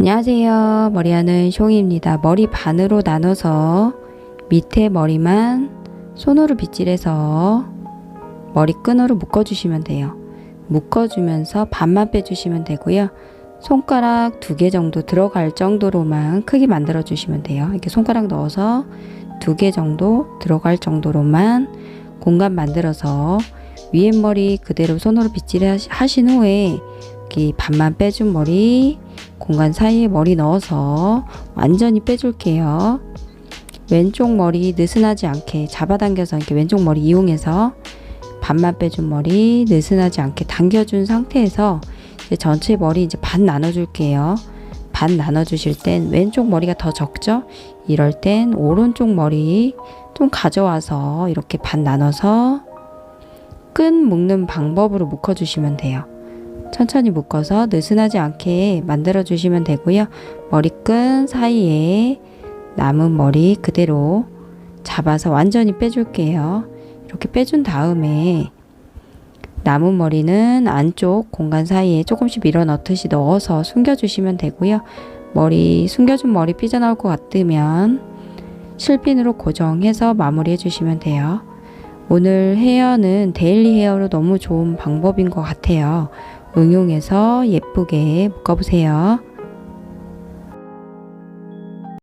안녕하세요. 머리하는 숑입니다. 머리 반으로 나눠서 밑에 머리만 손으로 빗질해서 머리끈으로 묶어주시면 돼요. 묶어주면서 반만 빼주시면 되고요. 손가락 두 개 정도 들어갈 정도로만 크게 만들어 주시면 돼요. 이렇게 손가락 넣어서 두 개 정도 들어갈 정도로만 공간 만들어서 위에 머리 그대로 손으로 빗질 하신 후에 여기 반만 빼준 머리 공간 사이에 머리 넣어서 완전히 빼줄게요. 왼쪽 머리 느슨하지 않게 잡아당겨서 이렇게 왼쪽 머리 이용해서 반만 빼준 머리 느슨하지 않게 당겨준 상태에서 전체 머리 이제 반 나눠줄게요. 반 나눠주실 땐 왼쪽 머리가 더 적죠? 이럴 땐 오른쪽 머리 좀 가져와서 이렇게 반 나눠서 끈 묶는 방법으로 묶어주시면 돼요. 천천히 묶어서 느슨하지 않게 만들어 주시면 되고요. 머리끈 사이에 남은 머리 그대로 잡아서 완전히 빼줄게요. 이렇게 빼준 다음에 남은 머리는 안쪽 공간 사이에 조금씩 밀어 넣듯이 넣어서 숨겨주시면 되고요. 머리 숨겨준 머리 삐져나올 것 같으면 실핀으로 고정해서 마무리해 주시면 돼요. 오늘 헤어는 데일리 헤어로 너무 좋은 방법인 것 같아요. 응용해서 예쁘게 묶어보세요.